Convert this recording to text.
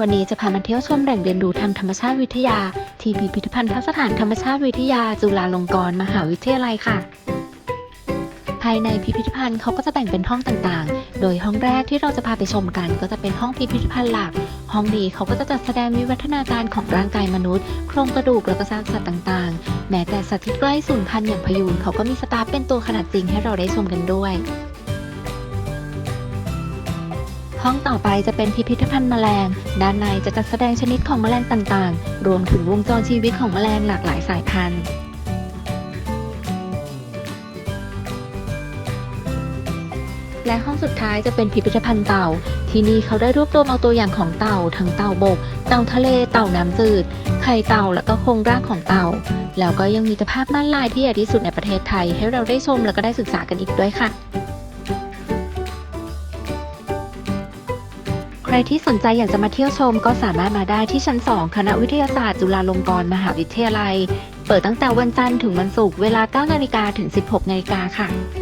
วันนี้จะพามาเที่ยวชมแหล่งเรียนรู้ทางธรรมชาติวิทยา ที่พิพิธภัณฑสถานธรรมชาติวิทยา จุฬาลงกรณ์มหาวิทยาลัยค่ะ ภายในพิพิธภัณฑ์เขาก็จะแบ่งเป็นห้องต่างๆ โดยห้องแรกที่เราจะพาไปชมกัน ก็จะเป็นห้องพิพิธภัณฑ์หลัก ห้องนี้เขาก็จะจัดแสดงวิวัฒนาการของร่างกายมนุษย์ โครงกระดูกและก็ซากสัตว์ต่างๆ แม้แต่สัตว์ที่ใกล้สูญพันธุ์อย่างพยูนเขาก็มีสตาฟเป็นตัวขนาดจริงให้เราได้ชมกันด้วย ห้องต่อไปจะเป็นพิพิธภัณฑ์แมลง ด้านในจะจัดแสดงชนิดของแมลงต่างๆ รวมถึงวงจรชีวิตของแมลงหลากหลายสายพันธุ์และห้องสุดท้ายจะเป็นพิพิธภัณฑ์เต่า ที่นี่เขาได้รวบรวมเอาตัวอย่างของเต่า ทั้งเต่าบก เต่าทะเล เต่าน้ำจืด ไข่เต่า และก็โครงร่างของเต่า แล้วก็ยังมีตภาพม่านลายที่ใหญ่ที่สุดในประเทศไทย ให้เราได้ชมแล้วก็ได้ศึกษากันอีกด้วยค่ะ รที่สนใจอยากจะมาเที่ยวชมก็สามารถมาได้ที่ชั้น 2 คณะวิทยาศาสตร์จุฬาลงกรณ์มหาวิทยาลัย เปิดตั้งแต่วันจันทร์ถึงวันศุกร์เวลา 9 นาฬิกาถึง 16 นาฬิกาค่ะ